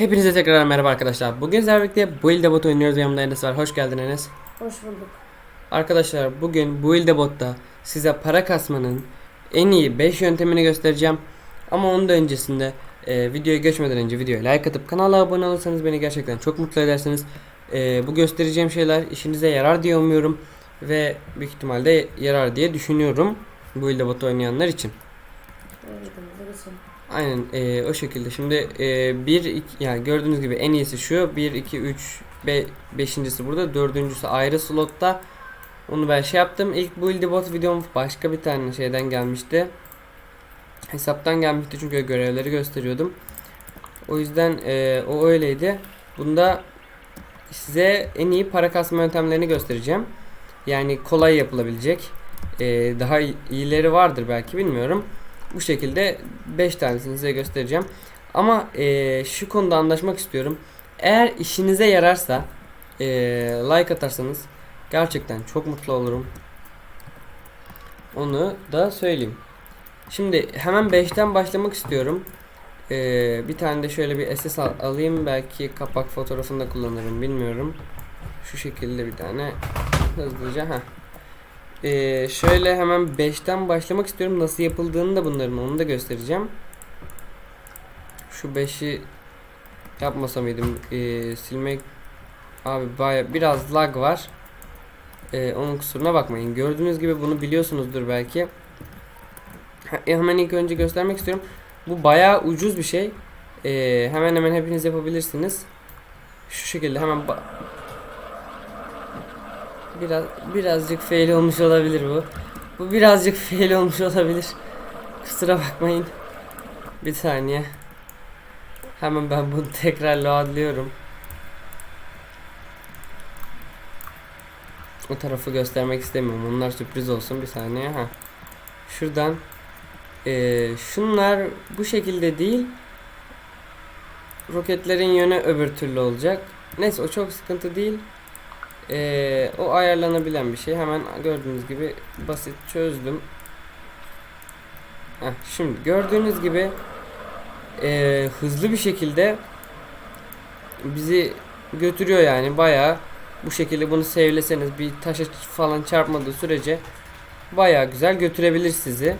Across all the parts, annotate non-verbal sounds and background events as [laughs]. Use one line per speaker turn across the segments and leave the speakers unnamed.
Hepinize tekrar merhaba arkadaşlar. Bugün sizlerle birlikte Build Bot oynuyoruz. Yanımda Enes var. Hoş geldin Enes.
Hoş bulduk.
Arkadaşlar bugün Build Bot'ta size para kasmanın en iyi 5 yöntemini göstereceğim. Ama onun da öncesinde e, videoya geçmeden önce videoya like atıp kanala abone olursanız beni gerçekten çok mutlu edersiniz. E, bu göstereceğim şeyler işinize yarar diye umuyorum. Ve büyük ihtimalle yarar diye düşünüyorum. Build Bot oynayanlar için.
Geçelim.
Aynen eee, o şekilde. Şimdi eee, bir iki, yani gördüğünüz gibi en iyisi şu. 1 2 3 be, beşincisi burada. Dördüncüsü ayrı slotta. Onu ben şey yaptım. İlk build bot videom başka bir tane şeyden gelmişti. Hesaptan gelmişti çünkü görevleri gösteriyordum. O yüzden eee, o öyleydi. Bunda size en iyi para kasma yöntemlerini göstereceğim. Yani kolay yapılabilecek. Eee, daha iyileri vardır belki bilmiyorum. Bu şekilde 5 tanesini size göstereceğim. Ama eee, şu konuda anlaşmak istiyorum. Eğer işinize yararsa eee, like atarsanız gerçekten çok mutlu olurum. Onu da söyleyeyim. Şimdi hemen 5'ten başlamak istiyorum. Eee, bir tane de şöyle bir SS al- alayım. Belki kapak fotoğrafında kullanırım bilmiyorum. Şu şekilde bir tane hızlıca. Heh. Ee, şöyle hemen 5'ten başlamak istiyorum. Nasıl yapıldığını da bunların onu da göstereceğim. Şu 5'i yapmasa mıydım? Ee, silmek abi baya biraz lag var. Ee, onun kusuruna bakmayın. Gördüğünüz gibi bunu biliyorsunuzdur belki. E, hemen ilk önce göstermek istiyorum. Bu bayağı ucuz bir şey. Ee, hemen hemen hepiniz yapabilirsiniz. Şu şekilde hemen Biraz birazcık fail olmuş olabilir bu. Bu birazcık [laughs] fail olmuş olabilir. Kusura bakmayın. Bir saniye. Hemen ben bunu [laughs] tekrar loadlıyorum. O tarafı göstermek istemiyorum. Onlar sürpriz olsun. Bir saniye. Ha. Şuradan eee, şunlar bu şekilde değil. Roketlerin yönü öbür türlü olacak. Neyse o çok sıkıntı değil. Ee, o ayarlanabilen bir şey. Hemen gördüğünüz gibi basit çözdüm. Heh, şimdi gördüğünüz gibi ee, hızlı bir şekilde bizi götürüyor yani bayağı bu şekilde bunu sevleseniz bir taşa falan çarpmadığı sürece bayağı güzel götürebilir sizi.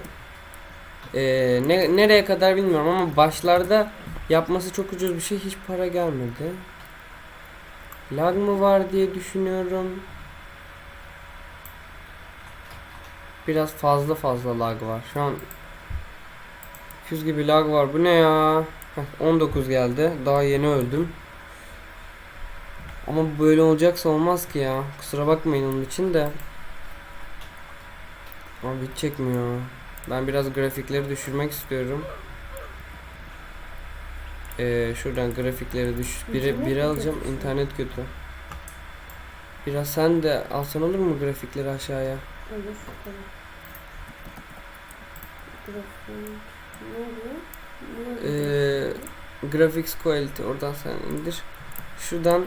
Ee, ne, nereye kadar bilmiyorum ama başlarda yapması çok ucuz bir şey hiç para gelmedi. Lag mı var diye düşünüyorum. Biraz fazla fazla lag var. Şu an 200 gibi lag var. Bu ne ya? Heh, 19 geldi. Daha yeni öldüm. Ama böyle olacaksa olmaz ki ya. Kusura bakmayın onun için de. Abi hiç çekmiyor. Ben biraz grafikleri düşürmek istiyorum. Ee, şuradan grafikleri düş. Biri, biri alacağım. İnternet kötü. Biraz sen de alsan olur mu grafikleri aşağıya?
Olur. Tamam. Grafik. Ne oluyor?
Ee, graphics quality oradan sen indir. Şuradan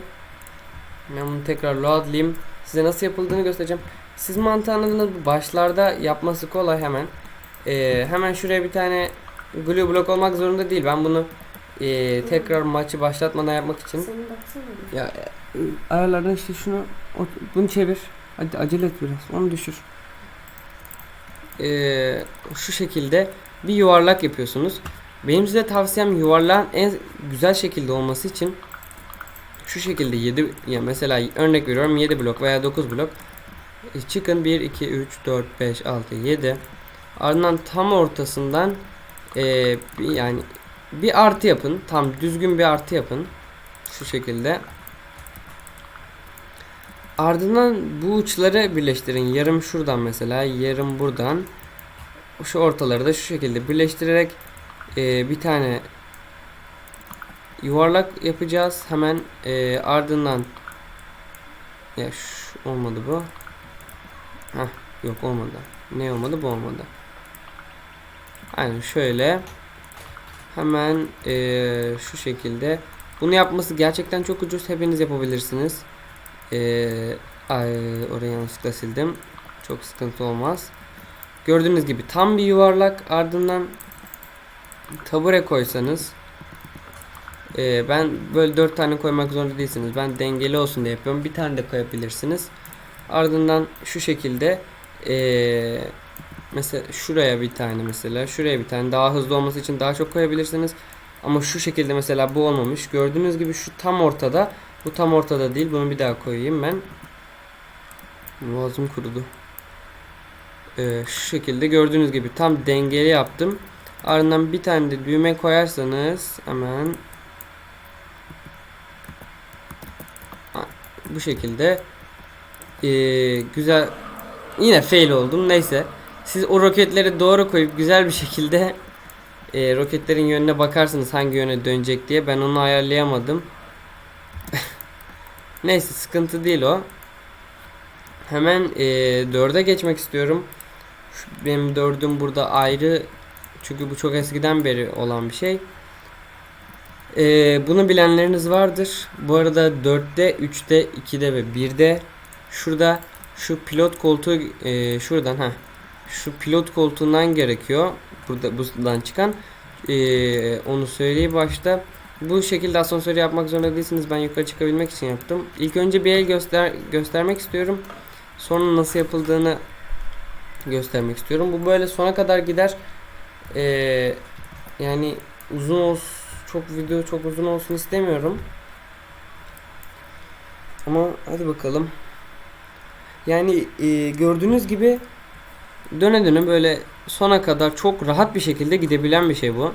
ben bunu tekrar loadlayayım. Size nasıl yapıldığını göstereceğim. Siz mantığı anladınız? Başlarda yapması kolay hemen. Ee, hemen şuraya bir tane glue block olmak zorunda değil. Ben bunu ee, tekrar maçı başlatmadan yapmak için
Senin.
Ya e, ayarlardan işte şunu bunu çevir. Hadi acele et biraz. Onu düşür. Ee, şu şekilde bir yuvarlak yapıyorsunuz. Benim size tavsiyem yuvarlağın en güzel şekilde olması için şu şekilde 7 ya mesela örnek veriyorum 7 blok veya 9 blok E, çıkın 1 2 3 4 5 6 7 ardından tam ortasından e, yani bir artı yapın. Tam düzgün bir artı yapın. Şu şekilde. Ardından bu uçları birleştirin. Yarım şuradan mesela, yarım buradan. Şu ortaları da şu şekilde birleştirerek e, bir tane yuvarlak yapacağız. Hemen e, ardından ya olmadı bu. Heh, yok olmadı. Ne olmadı? Bu olmadı. Aynen şöyle. Hemen eee, şu şekilde. Bunu yapması gerçekten çok ucuz. Hepiniz yapabilirsiniz. Eee, ay, orayı yanlışlıkla sildim. Çok sıkıntı olmaz. Gördüğünüz gibi tam bir yuvarlak ardından tabure koysanız Ee, ben böyle 4 tane koymak zorunda değilsiniz. Ben dengeli olsun diye yapıyorum. Bir tane de koyabilirsiniz. Ardından şu şekilde ee, mesela şuraya bir tane mesela şuraya bir tane daha hızlı olması için daha çok koyabilirsiniz. Ama şu şekilde mesela bu olmamış. Gördüğünüz gibi şu tam ortada. Bu tam ortada değil. Bunu bir daha koyayım ben. Boğazım kurudu. Ee, şu şekilde gördüğünüz gibi tam dengeli yaptım. Ardından bir tane de düğme koyarsanız hemen bu şekilde ee, güzel yine fail oldum neyse siz o roketleri doğru koyup güzel bir şekilde ee, roketlerin yönüne bakarsınız hangi yöne dönecek diye. Ben onu ayarlayamadım. [laughs] Neyse sıkıntı değil o. Hemen ee, dörde geçmek istiyorum. Şu- benim dördüm burada ayrı. Çünkü bu çok eskiden beri olan bir şey. Ee, bunu bilenleriniz vardır. Bu arada 4'te, 3'te, 2'de ve 1'de şurada şu pilot koltuğu e, şuradan ha şu pilot koltuğundan gerekiyor. Burada buradan çıkan Ee, onu söyleyeyim başta. Bu şekilde asansör yapmak zorunda değilsiniz. Ben yukarı çıkabilmek için yaptım. İlk önce bir el göster göstermek istiyorum. Sonra nasıl yapıldığını göstermek istiyorum. Bu böyle sona kadar gider. Ee, yani uzun olsun çok video çok uzun olsun istemiyorum. Ama hadi bakalım. Yani e, gördüğünüz gibi döne döne böyle sona kadar çok rahat bir şekilde gidebilen bir şey bu.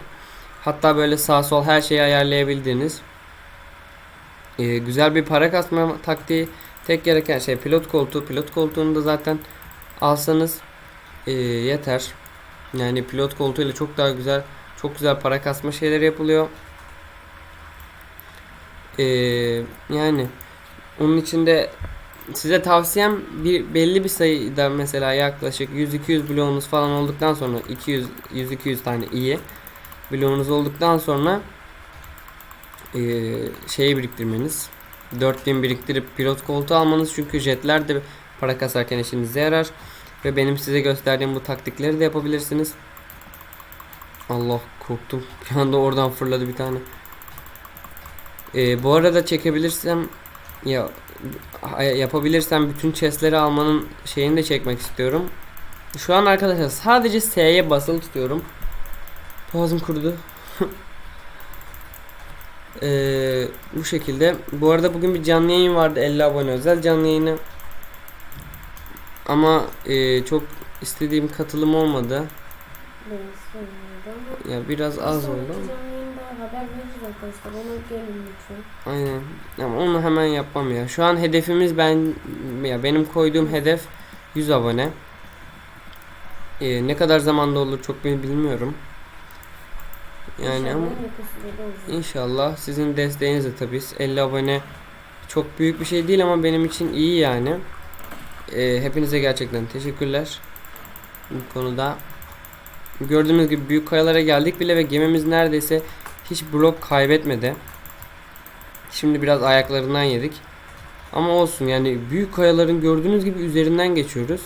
Hatta böyle sağ sol her şeyi ayarlayabildiğiniz e, güzel bir para kasma taktiği. Tek gereken şey pilot koltuğu. Pilot koltuğunu da zaten alsanız e, yeter. Yani pilot koltuğuyla çok daha güzel çok güzel para kasma şeyleri yapılıyor. Ee, yani onun içinde size tavsiyem bir belli bir sayıda mesela yaklaşık 100-200 bloğunuz falan olduktan sonra 200 100-200 tane iyi bloğunuz olduktan sonra ee, şeyi biriktirmeniz 4000 biriktirip pilot koltuğu almanız çünkü jetler de para kasarken işinize yarar ve benim size gösterdiğim bu taktikleri de yapabilirsiniz. Allah korktum. Bir anda oradan fırladı bir tane. Ee, bu arada çekebilirsem ya yapabilirsem bütün chestleri almanın şeyini de çekmek istiyorum. Şu an arkadaşlar sadece S'ye basılı tutuyorum. Boğazım kurudu. [laughs] ee, bu şekilde. Bu arada bugün bir canlı yayın vardı 50 abone özel canlı yayını. Ama e, çok istediğim katılım olmadı. Ya biraz az oldu.
haber arkadaşlar. Ona gelin lütfen.
Aynen. Ama onu hemen yapmam ya. Şu an hedefimiz ben ya benim koyduğum hedef 100 abone. Ee, ne kadar zamanda olur çok bil- bilmiyorum. Yani
İnşallah
ama.
İnşallah sizin desteğinizle tabii 50 abone çok büyük bir şey değil ama benim için iyi yani. Ee, hepinize gerçekten teşekkürler. Bu konuda gördüğünüz gibi büyük kayalara geldik bile ve gemimiz neredeyse hiç blok kaybetmedi. Şimdi biraz ayaklarından yedik. Ama olsun yani büyük kayaların gördüğünüz gibi üzerinden geçiyoruz.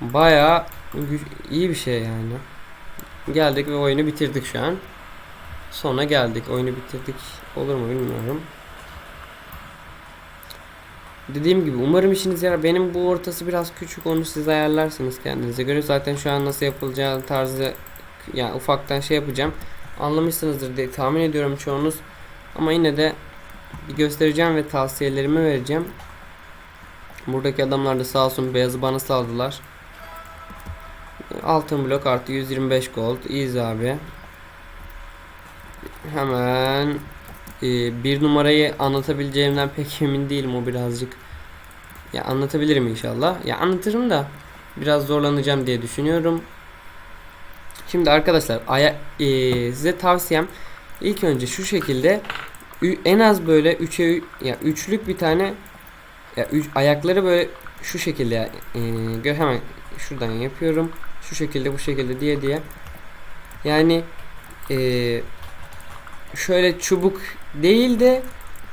Bayağı gü- iyi bir şey yani. Geldik ve oyunu bitirdik şu an. Sonra geldik. Oyunu bitirdik. Olur mu bilmiyorum. Dediğim gibi umarım işinize yarar. Benim bu ortası biraz küçük. Onu siz ayarlarsınız kendinize göre. Zaten şu an nasıl yapılacağı tarzı yani ufaktan şey yapacağım. Anlamışsınızdır diye tahmin ediyorum çoğunuz. Ama yine de bir göstereceğim ve tavsiyelerimi vereceğim. Buradaki adamlar da sağ olsun beyazı bana saldılar. Altın blok artı 125 gold. Easy abi. Hemen e, bir numarayı anlatabileceğimden pek [laughs] emin değilim o birazcık. Ya anlatabilirim inşallah. Ya anlatırım da biraz zorlanacağım diye düşünüyorum. Şimdi arkadaşlar aya, e, size tavsiyem ilk önce şu şekilde en az böyle 3'e ya üçlük bir tane ya üç, ayakları böyle şu şekilde e, gö- hemen şuradan yapıyorum. Şu şekilde bu şekilde diye diye. Yani e, şöyle çubuk değil de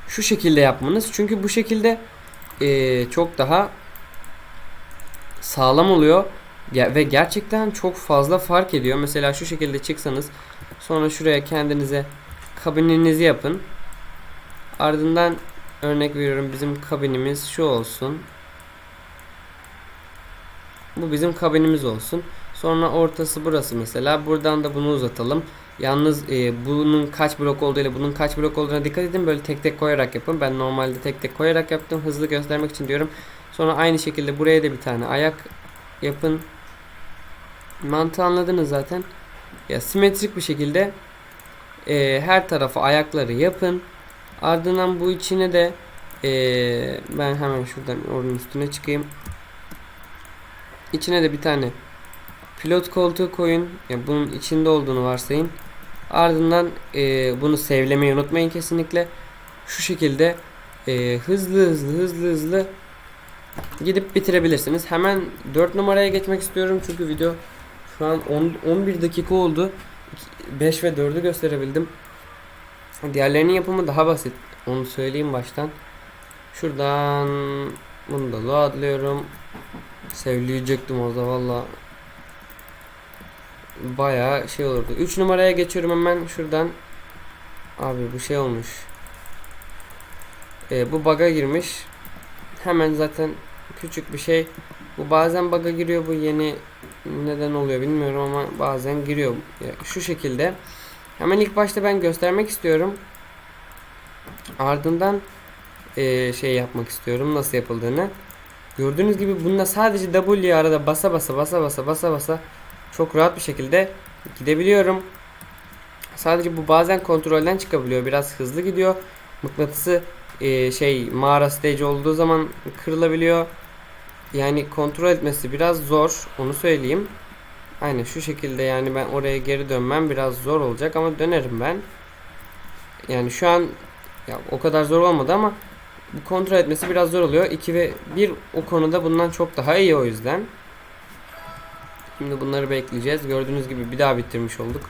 şu şekilde yapmanız. Çünkü bu şekilde e, çok daha sağlam oluyor. Ya, ve gerçekten çok fazla fark ediyor. Mesela şu şekilde çıksanız sonra şuraya kendinize
kabininizi yapın. Ardından örnek veriyorum bizim kabinimiz şu olsun. Bu bizim kabinimiz olsun. Sonra ortası burası mesela. Buradan da bunu uzatalım. Yalnız e, bunun kaç blok olduğuyla bunun kaç blok olduğuna dikkat edin. Böyle tek tek koyarak yapın. Ben normalde tek tek koyarak yaptım. Hızlı göstermek için diyorum. Sonra aynı şekilde buraya da bir tane ayak yapın. Mantığı anladınız zaten. Ya simetrik bir şekilde e, her tarafa ayakları yapın. Ardından bu içine de e, ben hemen şuradan onun üstüne çıkayım. İçine de bir tane pilot koltuğu koyun. Ya bunun içinde olduğunu varsayın. Ardından e, bunu sevlemeyi unutmayın kesinlikle. Şu şekilde e, hızlı hızlı hızlı hızlı gidip bitirebilirsiniz. Hemen 4 numaraya geçmek istiyorum çünkü video şu an 10, 11 dakika oldu. 5 ve 4'ü gösterebildim. Diğerlerinin yapımı daha basit. Onu söyleyeyim baştan. Şuradan bunu da loadlıyorum. Sevleyecektim orada valla. Baya şey olurdu. 3 numaraya geçiyorum hemen şuradan. Abi bu şey olmuş. Ee, bu bug'a girmiş. Hemen zaten küçük bir şey. Bu bazen bug'a giriyor bu yeni neden oluyor bilmiyorum ama bazen giriyor. Şu şekilde. Hemen ilk başta ben göstermek istiyorum. Ardından eee, şey yapmak istiyorum nasıl yapıldığını. Gördüğünüz gibi bunda sadece W arada basa basa basa basa basa basa çok rahat bir şekilde gidebiliyorum. Sadece bu bazen kontrolden çıkabiliyor. Biraz hızlı gidiyor. Mıknatısı eee, şey mağara stage olduğu zaman kırılabiliyor. Yani kontrol etmesi biraz zor. Onu söyleyeyim. Aynen şu şekilde yani ben oraya geri dönmem biraz zor olacak ama dönerim ben. Yani şu an ya o kadar zor olmadı ama bu kontrol etmesi biraz zor oluyor. 2 ve 1 o konuda bundan çok daha iyi o yüzden. Şimdi bunları bekleyeceğiz. Gördüğünüz gibi bir daha bitirmiş olduk.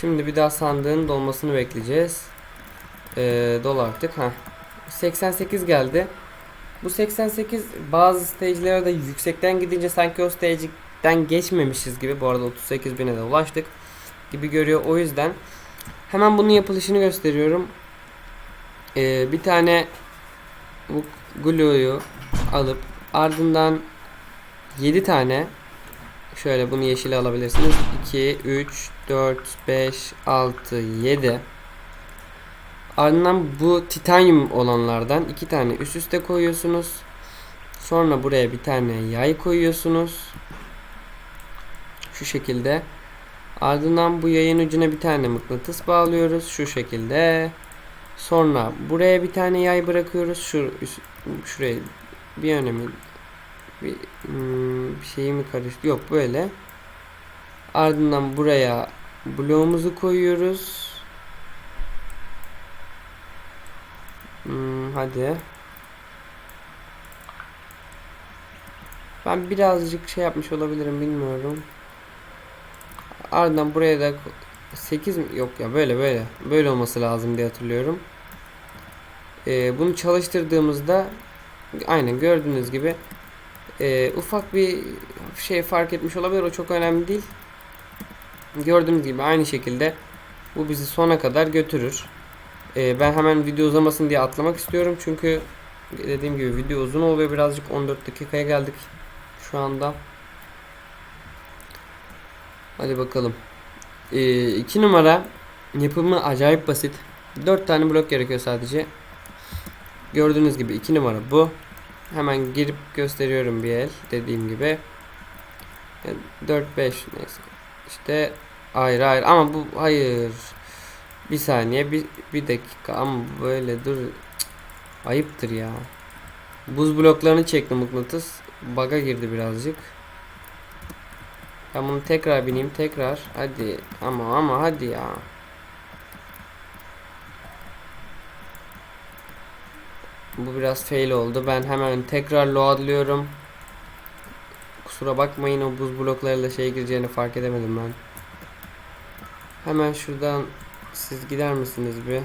Şimdi bir daha sandığın dolmasını bekleyeceğiz. Ee, dol artık. Heh. 88 geldi. Bu 88 bazı stage'lerde yüksekten gidince sanki o stage'den geçmemişiz gibi. Bu arada 38 bine de ulaştık gibi görüyor. O yüzden hemen bunun yapılışını gösteriyorum. Ee, bir tane bu glue'yu alıp ardından 7 tane şöyle bunu yeşile alabilirsiniz. 2, 3, 4, 5, 6, 7 Ardından bu titanyum olanlardan iki tane üst üste koyuyorsunuz. Sonra buraya bir tane yay koyuyorsunuz. Şu şekilde. Ardından bu yayın ucuna bir tane mıknatıs bağlıyoruz. Şu şekilde. Sonra buraya bir tane yay bırakıyoruz. Şu şuraya bir önemi bir, hmm, bir şeyi mi karıştı? Yok böyle. Ardından buraya bloğumuzu koyuyoruz. Hmm, hadi. Ben birazcık şey yapmış olabilirim bilmiyorum. Ardından buraya da 8 mi? Yok ya böyle böyle. Böyle olması lazım diye hatırlıyorum. Ee, bunu çalıştırdığımızda aynen gördüğünüz gibi e, ufak bir şey fark etmiş olabilir. O çok önemli değil. Gördüğünüz gibi aynı şekilde bu bizi sona kadar götürür. Ee, ben hemen video uzamasın diye atlamak istiyorum. Çünkü dediğim gibi video uzun oluyor birazcık. 14 dakikaya geldik şu anda. Hadi bakalım. 2 numara yapımı acayip basit. 4 tane blok gerekiyor sadece. Gördüğünüz gibi 2 numara bu. Hemen girip gösteriyorum bir el dediğim gibi. 4 5 neyse. İşte hayır hayır. Ama bu hayır. Bir saniye bir, bir dakika. Ama böyle dur. Cık, ayıptır ya. Buz bloklarını çekti mıknatıs. Baga girdi birazcık. Ben bunu tekrar bineyim tekrar. Hadi. Ama ama hadi ya bu biraz fail oldu ben hemen tekrar loadlıyorum kusura bakmayın o buz bloklarıyla şey gireceğini fark edemedim ben hemen şuradan siz gider misiniz bir?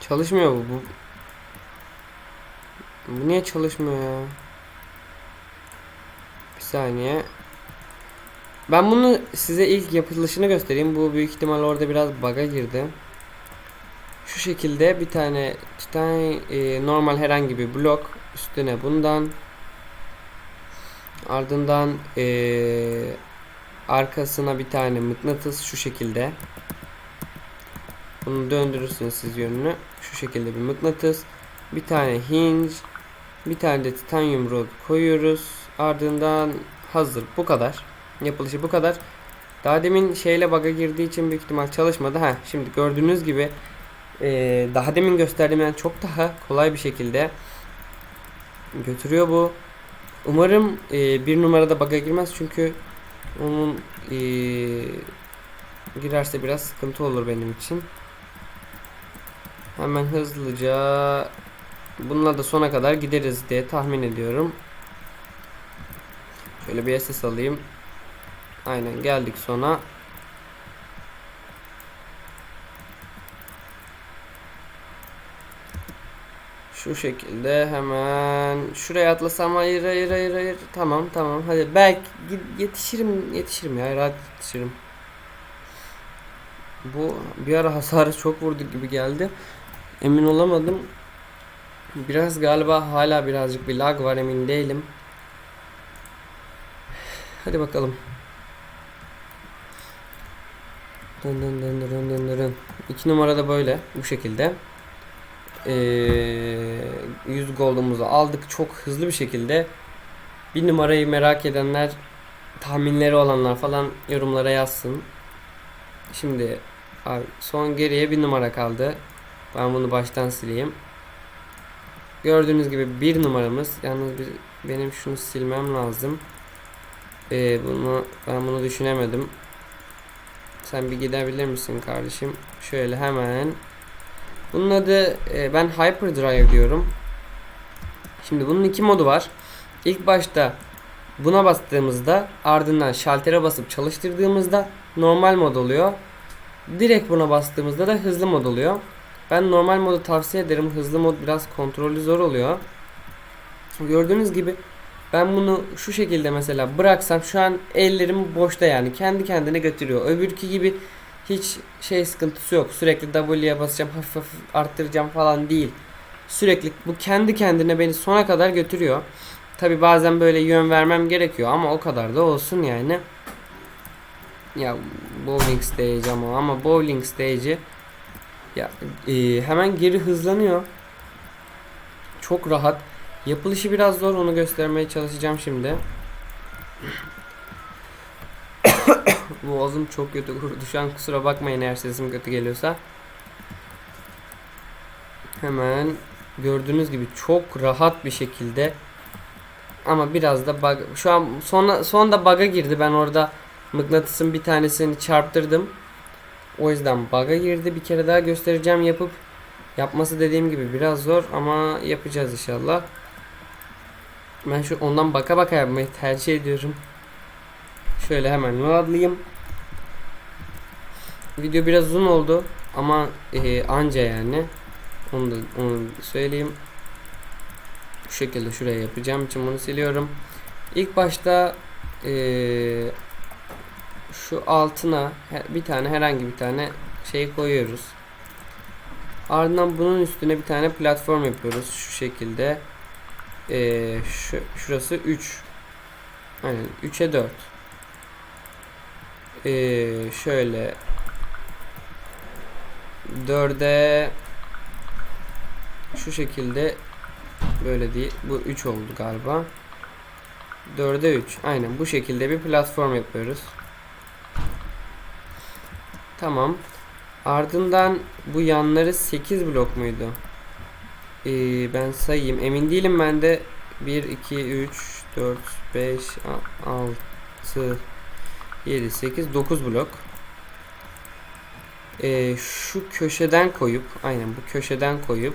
Çalışmıyor bu. Bu, bu niye çalışmıyor ya? saniye. Ben bunu size ilk yapılışını göstereyim. Bu büyük ihtimal orada biraz bug'a girdi. Şu şekilde bir tane titany e, normal herhangi bir blok. Üstüne bundan ardından e, arkasına bir tane mıknatıs şu şekilde. Bunu döndürürsünüz siz yönünü. Şu şekilde bir mıknatıs. Bir tane hinge bir tane de titanyum rod koyuyoruz. Ardından hazır. Bu kadar yapılışı bu kadar daha demin şeyle bug'a girdiği için büyük ihtimal çalışmadı ha şimdi gördüğünüz gibi ee, daha demin gösterdiğimden çok daha kolay bir şekilde götürüyor bu. Umarım e, bir numarada bug'a girmez çünkü onun e, girerse biraz sıkıntı olur benim için. Hemen hızlıca bununla da sona kadar gideriz diye tahmin ediyorum. Şöyle bir SS alayım. Aynen geldik sona. Şu şekilde hemen şuraya atlasam hayır hayır hayır hayır tamam tamam hadi belki yetişirim yetişirim ya rahat yetişirim. Bu bir ara hasarı çok vurdu gibi geldi. Emin olamadım. Biraz galiba hala birazcık bir lag var emin değilim. Hadi bakalım. Dın dın dın dın dın dın. İki numarada böyle bu şekilde. Ee, 100 gold'umuzu aldık çok hızlı bir şekilde. Bir numarayı merak edenler, tahminleri olanlar falan yorumlara yazsın. Şimdi abi son geriye bir numara kaldı. Ben bunu baştan sileyim. Gördüğünüz gibi bir numaramız. Yalnız bir, benim şunu silmem lazım. Ee, bunu ben bunu düşünemedim. Sen bir gidebilir misin kardeşim? Şöyle hemen bunun adı e, ben Hyperdrive diyorum. Şimdi bunun iki modu var. İlk başta buna bastığımızda ardından şaltere basıp çalıştırdığımızda normal mod oluyor. Direkt buna bastığımızda da hızlı mod oluyor. Ben normal modu tavsiye ederim. Hızlı mod biraz kontrolü zor oluyor. Gördüğünüz gibi ben bunu şu şekilde mesela bıraksam şu an ellerim boşta yani kendi kendine götürüyor. Öbürkü gibi hiç şey sıkıntısı yok. Sürekli W'ye basacağım, hafif hafif arttıracağım falan değil. Sürekli bu kendi kendine beni sona kadar götürüyor. Tabi bazen böyle yön vermem gerekiyor ama o kadar da olsun yani. Ya bowling stage ama ama bowling stage'i ya e, hemen geri hızlanıyor. Çok rahat. Yapılışı biraz zor onu göstermeye çalışacağım şimdi. [coughs] Boğazım çok kötü kurudu şu an kusura bakmayın eğer sesim kötü geliyorsa. Hemen gördüğünüz gibi çok rahat bir şekilde ama biraz da bug şu an sonra sonda bug'a girdi ben orada mıknatısın bir tanesini çarptırdım. O yüzden bug'a girdi. Bir kere daha göstereceğim yapıp yapması dediğim gibi biraz zor ama yapacağız inşallah. Ben şu ondan baka baka yapmayı tercih ediyorum. Şöyle hemen loadlayayım. Video biraz uzun oldu ama e, anca yani. Onu da onu söyleyeyim. Bu şekilde şuraya yapacağım için bunu siliyorum. İlk başta e, şu altına bir tane herhangi bir tane şey koyuyoruz. Ardından bunun üstüne bir tane platform yapıyoruz şu şekilde. Şu, şurası 3. Aynen 3'e 4. Ee, şöyle 4'e şu şekilde böyle değil. Bu 3 oldu galiba. 4'e 3. Aynen bu şekilde bir platform yapıyoruz. Tamam. Ardından bu yanları 8 blok muydu? Ee, ben sayayım. Emin değilim ben de 1, 2, 3, 4, 5, 6, 7, 8, 9 blok. Ee, şu köşeden koyup aynen bu köşeden koyup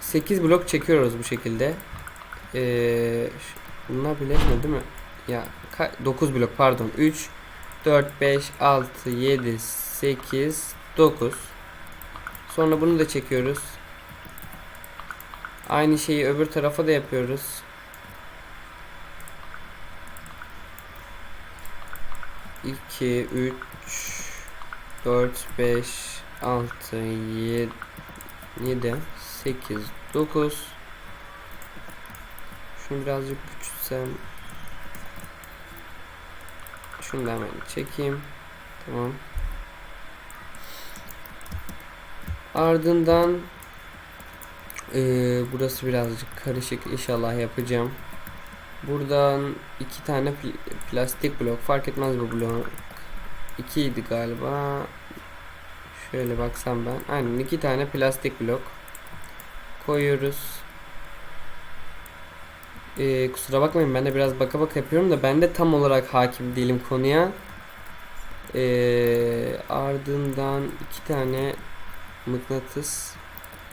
8 blok çekiyoruz bu şekilde. Ee, bunlar birleşmiyor değil mi? Ya 9 blok pardon. 3 4 5 6 7 8 9 Sonra bunu da çekiyoruz. Aynı şeyi öbür tarafa da yapıyoruz. İki, üç, dört, beş, altı, yedi, yedi, sekiz, dokuz. Şunu birazcık küçültsem. Şunu da hemen çekeyim. Tamam. Ardından eee, burası birazcık karışık inşallah yapacağım. Buradan iki tane pl- plastik blok fark etmez bu blok. İkiydi galiba. Şöyle baksam ben. Aynen iki tane plastik blok koyuyoruz. Ee, kusura bakmayın ben de biraz baka baka yapıyorum da ben de tam olarak hakim değilim konuya. Ee, ardından iki tane mıknatıs.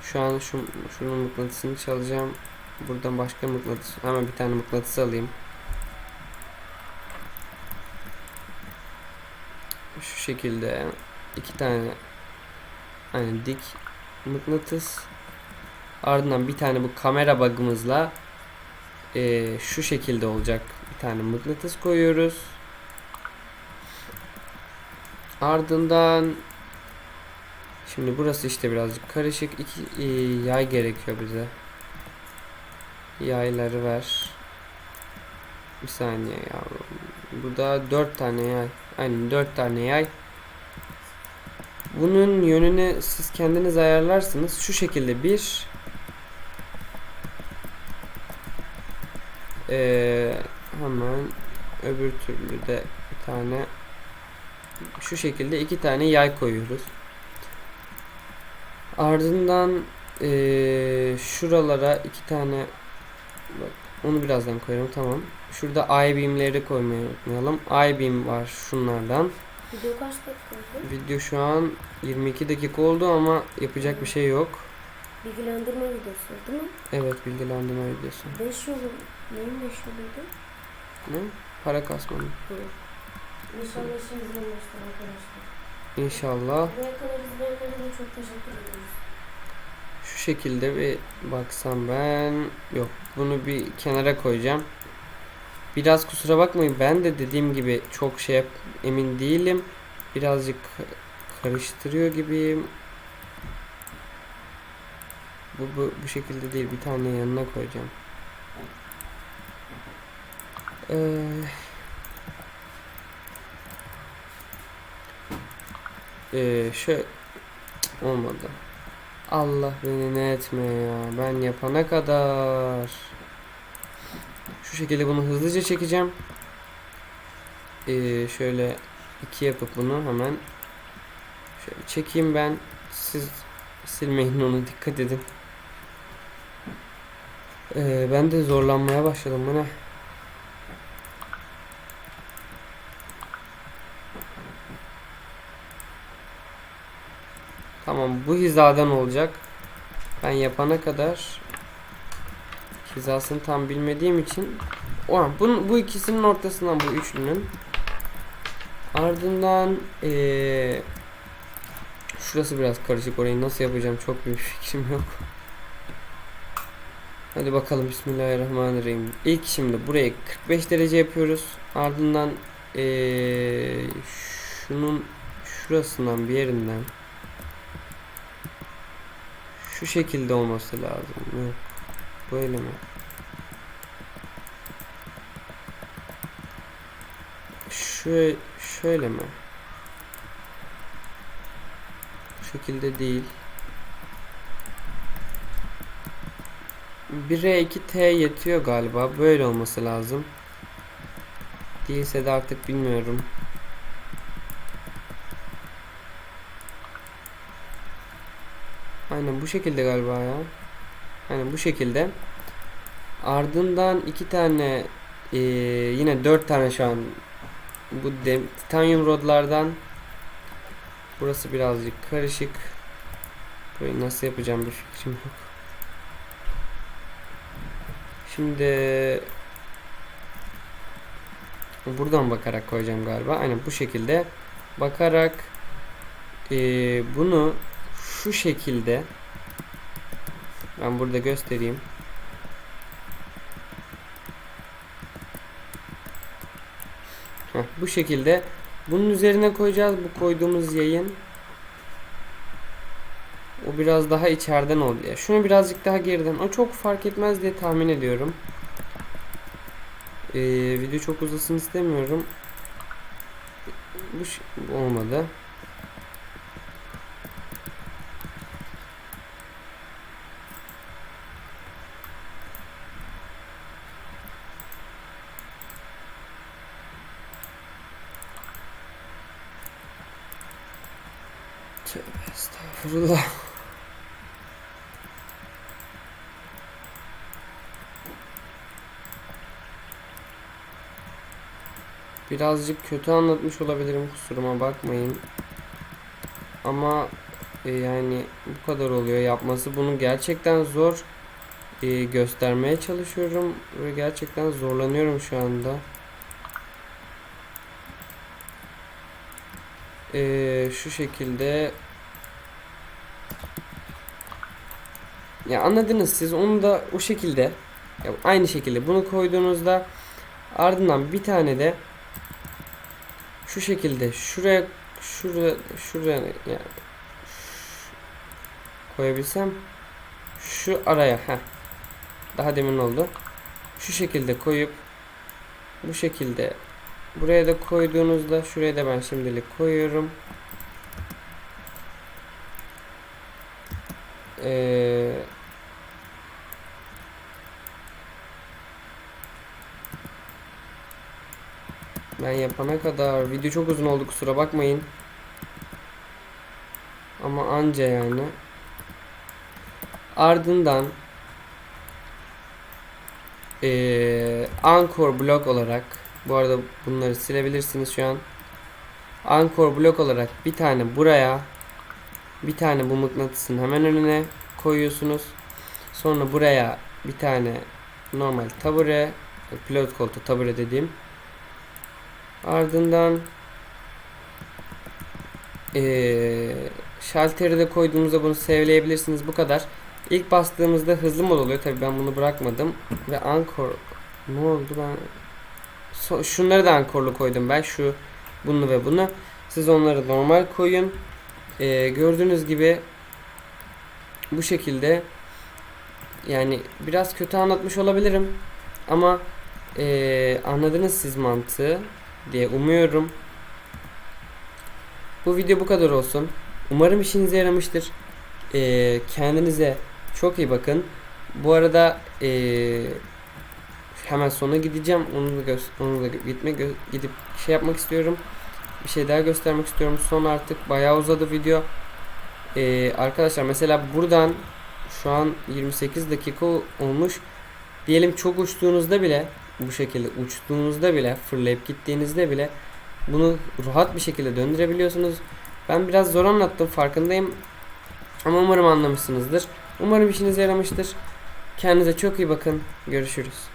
Şu an şu şunun mıknatısını çalacağım. Buradan başka mıknatıs. Hemen bir tane mıknatıs alayım. Şu şekilde iki tane hani dik mıknatıs. Ardından bir tane bu kamera bug'ımızla eee, şu şekilde olacak bir tane mıknatıs koyuyoruz. Ardından şimdi burası işte birazcık karışık iki eee, yay gerekiyor bize. Yayları ver. Bir saniye yavrum. Burada dört tane yay. Aynen dört tane yay. Bunun yönünü siz kendiniz ayarlarsınız. Şu şekilde bir Ee, hemen öbür türlü de bir tane şu şekilde iki tane yay koyuyoruz. Ardından ee, şuralara iki tane bak onu birazdan koyarım tamam. Şurada I-beam'leri koymayı unutmayalım. I-beam var şunlardan.
Video kaç dakika oldu?
Video şu an 22 dakika oldu ama yapacak bir şey yok.
Bilgilendirme videosu değil mi?
Evet bilgilendirme videosu.
5 yolu. Neyin 5 yoluydu?
Ne? Para kasmanın.
Hı. İnşallah bulmuştur arkadaşlar.
İnşallah şu şekilde bir baksam ben yok bunu bir kenara koyacağım. Biraz kusura bakmayın ben de dediğim gibi çok şey emin değilim. Birazcık karıştırıyor gibiyim. Bu, bu, bu şekilde değil bir tane yanına koyacağım. Ee, ee, şöyle olmadı. Allah beni ne etme ya. Ben yapana kadar. Şu şekilde bunu hızlıca çekeceğim. Ee, şöyle iki yapıp bunu hemen şöyle çekeyim ben. Siz silmeyin onu dikkat edin. Ee, ben de zorlanmaya başladım bu ne? Tamam bu hizadan olacak. Ben yapana kadar hizasını tam bilmediğim için o bu, bu ikisinin ortasından bu üçlünün ardından eee, şurası biraz karışık orayı nasıl yapacağım çok bir fikrim yok. Hadi bakalım Bismillahirrahmanirrahim. İlk şimdi burayı 45 derece yapıyoruz. Ardından eee, şunun şurasından bir yerinden şu şekilde olması lazım. Yok. Böyle mi? Şöyle, şöyle mi? Bu şekilde değil. 1'e 2T yetiyor galiba. Böyle olması lazım. Değilse de artık bilmiyorum. Aynen bu şekilde galiba ya. Aynen bu şekilde. Ardından iki tane eee, yine dört tane şu an bu dem titanyum rodlardan burası birazcık karışık. Burayı nasıl yapacağım bir fikrim yok. Şimdi buradan bakarak koyacağım galiba. Aynen bu şekilde bakarak eee, bunu şu şekilde ben burada göstereyim. Heh, bu şekilde Bunun üzerine koyacağız bu koyduğumuz yayın. O biraz daha içeriden oldu ya. Şunu birazcık daha geriden. O çok fark etmez diye tahmin ediyorum. Ee, video çok uzasın istemiyorum. Bu olmadı. Birazcık kötü anlatmış olabilirim kusuruma bakmayın. Ama e, yani bu kadar oluyor yapması. Bunu gerçekten zor e, göstermeye çalışıyorum ve gerçekten zorlanıyorum şu anda. E, şu şekilde ya anladınız siz onu da o şekilde ya aynı şekilde bunu koyduğunuzda ardından bir tane de şu şekilde şuraya şuraya şuraya yani şu- koyabilsem şu araya ha daha demin oldu. Şu şekilde koyup bu şekilde buraya da koyduğunuzda şuraya da ben şimdilik koyuyorum. Ee, Ben yapana kadar video çok uzun oldu kusura bakmayın. Ama anca yani. Ardından eee Anchor blok olarak bu arada bunları silebilirsiniz şu an. Anchor blok olarak bir tane buraya bir tane bu mıknatısın hemen önüne koyuyorsunuz. Sonra buraya bir tane normal tabure pilot koltuğu tabure dediğim Ardından eee şalteri de koyduğumuzda bunu sevleyebilirsiniz. Bu kadar. İlk bastığımızda hızlı mod oluyor. Tabii ben bunu bırakmadım. Ve ankor ne oldu ben So- şunları da ankorlu koydum ben. Şu bunu ve bunu. Siz onları normal koyun. Eee, gördüğünüz gibi bu şekilde yani biraz kötü anlatmış olabilirim. Ama eee, anladınız siz mantığı diye umuyorum. Bu video bu kadar olsun. Umarım işinize yaramıştır. Ee, kendinize çok iyi bakın. Bu arada ee, hemen sona gideceğim. Onu da onu da gitme gö- gidip şey yapmak istiyorum. Bir şey daha göstermek istiyorum. Son artık bayağı uzadı video. Ee, arkadaşlar mesela buradan şu an 28 dakika olmuş. Diyelim çok uçtuğunuzda bile bu şekilde uçtuğunuzda bile fırlayıp gittiğinizde bile bunu rahat bir şekilde döndürebiliyorsunuz. Ben biraz zor anlattım farkındayım. Ama umarım anlamışsınızdır. Umarım işinize yaramıştır. Kendinize çok iyi bakın. Görüşürüz.